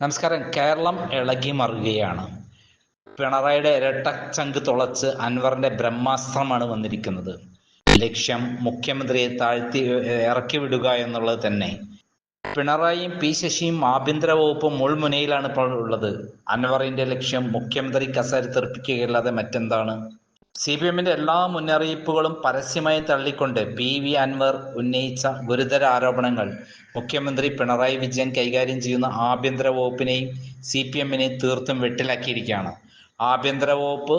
നമസ്കാരം. കേരളം ഇളകി മറുകയാണ് പിണറായിയുടെ ഇരട്ടച്ചങ്ക് തുളച്ച് അൻവറിന്റെ ബ്രഹ്മാസ്ത്രമാണ് വന്നിരിക്കുന്നത്. ലക്ഷ്യം മുഖ്യമന്ത്രിയെ താഴ്ത്തി ഇറക്കി വിടുക എന്നുള്ളത് തന്നെ. പിണറായിയും പി ശശിയും ആഭ്യന്തര വകുപ്പും മുൾമുനയിലാണ് ഇപ്പോൾ ഉള്ളത്. അൻവറിന്റെ ലക്ഷ്യം മുഖ്യമന്ത്രി കസേര തെറിപ്പിക്കുകയല്ലാതെ മറ്റെന്താണ്? സി പി എമ്മിന്റെ എല്ലാ മുന്നറിയിപ്പുകളും പരസ്യമായി തള്ളിക്കൊണ്ട് പി വി അൻവർ ഉന്നയിച്ച ഗുരുതര ആരോപണങ്ങൾ. മുഖ്യമന്ത്രി പിണറായി വിജയൻ കൈകാര്യം ചെയ്യുന്ന ആഭ്യന്തര വകുപ്പിനെയും സി പി എമ്മിനെയും തീർത്തും വെട്ടിലാക്കിയിരിക്കുകയാണ്. ആഭ്യന്തര വകുപ്പ്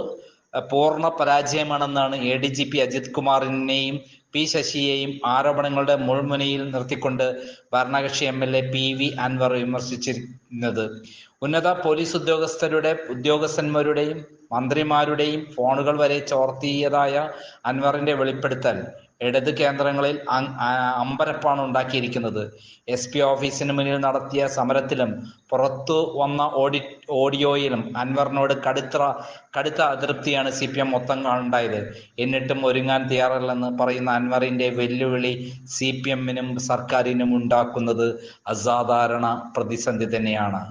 പൂർണ പരാജയമാണെന്നാണ് A D G P Ajith കുമാറിനെയും P ശശിയെയും ആരോപണങ്ങളുടെ മുൾമുനയിൽ നിർത്തിക്കൊണ്ട് ഭരണകക്ഷി M L A P V Anvar വിമർശിച്ചിരുന്നത്. ഉന്നത പോലീസ് ഉദ്യോഗസ്ഥരുടെ ഉദ്യോഗസ്ഥന്മാരുടെയും മന്ത്രിമാരുടെയും ഫോണുകൾ വരെ ചോർത്തിയതായ അൻവറിന്റെ വെളിപ്പെടുത്തൽ ഇടത് കേന്ദ്രങ്ങളിൽ അമ്പരപ്പാണ് ഉണ്ടാക്കിയിരിക്കുന്നത്. എസ് പി ഓഫീസിന് മുന്നിൽ നടത്തിയ സമരത്തിലും പുറത്തു വന്ന ഓഡി ഓഡിയോയിലും അൻവറിനോട് കടുത്ത കടുത്ത അതൃപ്തിയാണ് സി പി എം മൊത്തം ഉണ്ടായത് എന്നിട്ടും ഒരുങ്ങാൻ തയ്യാറല്ലെന്ന് പറയുന്ന അൻവറിന്റെ വെല്ലുവിളി സി പി എമ്മിനും സർക്കാരിനും ഉണ്ടാക്കുന്നത് അസാധാരണ പ്രതിസന്ധി തന്നെയാണ്.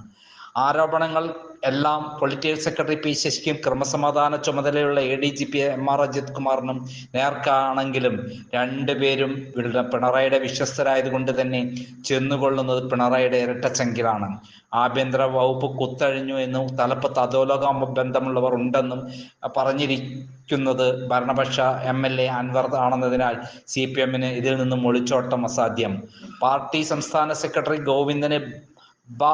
ആരോപണങ്ങൾ എല്ലാം പൊളിറ്റിക്കൽ സെക്രട്ടറി പി ശശിക്കും ക്രമസമാധാന ചുമതലയുള്ള A D G P M R Ajith കുമാറിനും നേർക്കാണെങ്കിലും രണ്ടുപേരും പിണറായിയുടെ വിശ്വസ്തരായതുകൊണ്ട് തന്നെ ചെന്നുകൊള്ളുന്നത് പിണറായിയുടെ ഇരട്ടച്ചെങ്കിലാണ്. ആഭ്യന്തര വകുപ്പ് കുത്തഴിഞ്ഞു എന്നും തലപ്പത്ത് അധോലോക ബന്ധമുള്ളവർ ഉണ്ടെന്നും പറഞ്ഞിരിക്കുന്നത് ഭരണപക്ഷ എം എൽ എ അൻവർ ആണെന്നതിനാൽ സി പി എമ്മിന് ഇതിൽ നിന്നും ഒളിച്ചോട്ടം അസാധ്യം. പാർട്ടി സംസ്ഥാന സെക്രട്ടറി ഗോവിന്ദനെ പ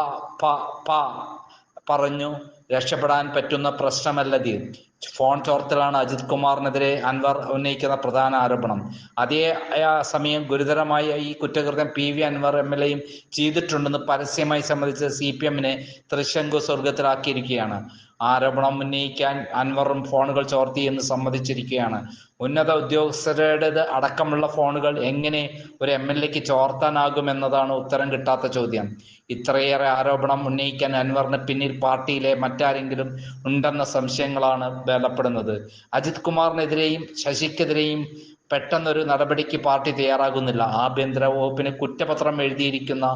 പറഞ്ഞു രക്ഷപ്പെടാൻ പറ്റുന്ന പ്രശ്നമല്ല പ്രശ്നമല്ലത് ഫോൺ ചോർത്തലാണ് അജിത് കുമാറിനെതിരെ അൻവർ ഉന്നയിക്കുന്ന പ്രധാന ആരോപണം. അതേ സമയം ഗുരുതരമായ ഈ കുറ്റകൃത്യം P V Anvar M L എയും ചെയ്തിട്ടുണ്ടെന്ന് പരസ്യമായി സമ്മതിച്ച് സി പി എമ്മിനെ തൃശങ്കു സ്വർഗത്തിലാക്കിയിരിക്കുകയാണ്. ആരോപണം ഉന്നയിക്കാൻ അൻവറും ഫോണുകൾ ചോർത്തി എന്ന് സമ്മതിച്ചിരിക്കുകയാണ്. ഉന്നത ഉദ്യോഗസ്ഥരുടേത് അടക്കമുള്ള ഫോണുകൾ എങ്ങനെ ഒരു എം എൽ എക്ക് ചോർത്താനാകുമെന്നതാണ് ഉത്തരം കിട്ടാത്ത ചോദ്യം. ഇത്രയേറെ ആരോപണം ഉന്നയിക്കാൻ അൻവറിന് പിന്നിൽ പാർട്ടിയിലെ മറ്റാരെങ്കിലും ഉണ്ടെന്ന സംശയങ്ങളാണ് ബലപ്പെടുന്നത് അജിത് കുമാറിനെതിരെയും ശശിക്കെതിരെയും പെട്ടെന്നൊരു നടപടിക്ക് പാർട്ടി തയ്യാറാകുന്നില്ല. ആഭ്യന്തര വകുപ്പിന് കുറ്റപത്രം എഴുതിയിരിക്കുന്ന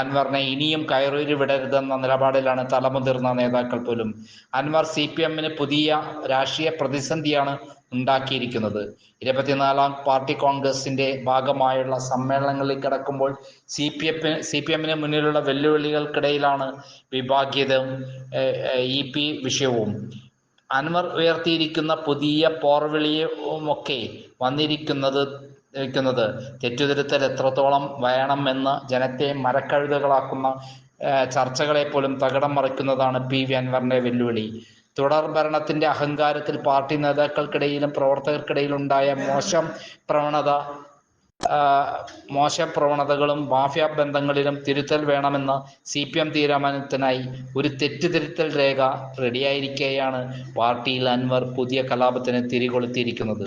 അൻവറിനെ ഇനിയും കയറൂരി വിടരുതെന്ന നിലപാടിലാണ് തലമുതിർന്ന നേതാക്കൾ പോലും. അൻവർ സി പി എമ്മിന് പുതിയ രാഷ്ട്രീയ പ്രതിസന്ധിയാണ് ഉണ്ടാക്കിയിരിക്കുന്നത്. ഇരുപത്തിനാലാം പാർട്ടി കോൺഗ്രസിന്റെ ഭാഗമായുള്ള സമ്മേളനങ്ങളിൽ കിടക്കുമ്പോൾ C P F C P എമ്മിന് മുന്നിലുള്ള വെല്ലുവിളികൾക്കിടയിലാണ് വിഭാഗീയതയും ഇ പി വിഷയവും. അൻവർ ഉയർത്തിയിരിക്കുന്ന പുതിയ പോർവിളിയുമൊക്കെ വന്നിരിക്കുന്നത് ഇരിക്കുന്നത്. തെറ്റുതിരുത്തൽ എത്രത്തോളം വേണമെന്ന് ജനത്തെ മരക്കഴുതകളാക്കുന്ന ചർച്ചകളെ പോലും തകിടം മറിക്കുന്നതാണ് പി വി അൻവറിന്റെ വെല്ലുവിളി. തുടർ ഭരണത്തിന്റെ അഹങ്കാരത്തിൽ പാർട്ടി നേതാക്കൾക്കിടയിലും പ്രവർത്തകർക്കിടയിലും ഉണ്ടായ മോശം പ്രവണത ആ, മോശം പ്രവണതകളും മാഫിയ ബന്ധങ്ങളിലും തിരുത്തൽ വേണമെന്ന സി പി എം തീരുമാനത്തിനായി ഒരു തെറ്റുതിരുത്തൽ രേഖ റെഡിയായിരിക്കെയാണ് പാർട്ടിയിൽ അൻവർ പുതിയ കലാപത്തിന് തിരികൊളുത്തിയിരിക്കുന്നത്.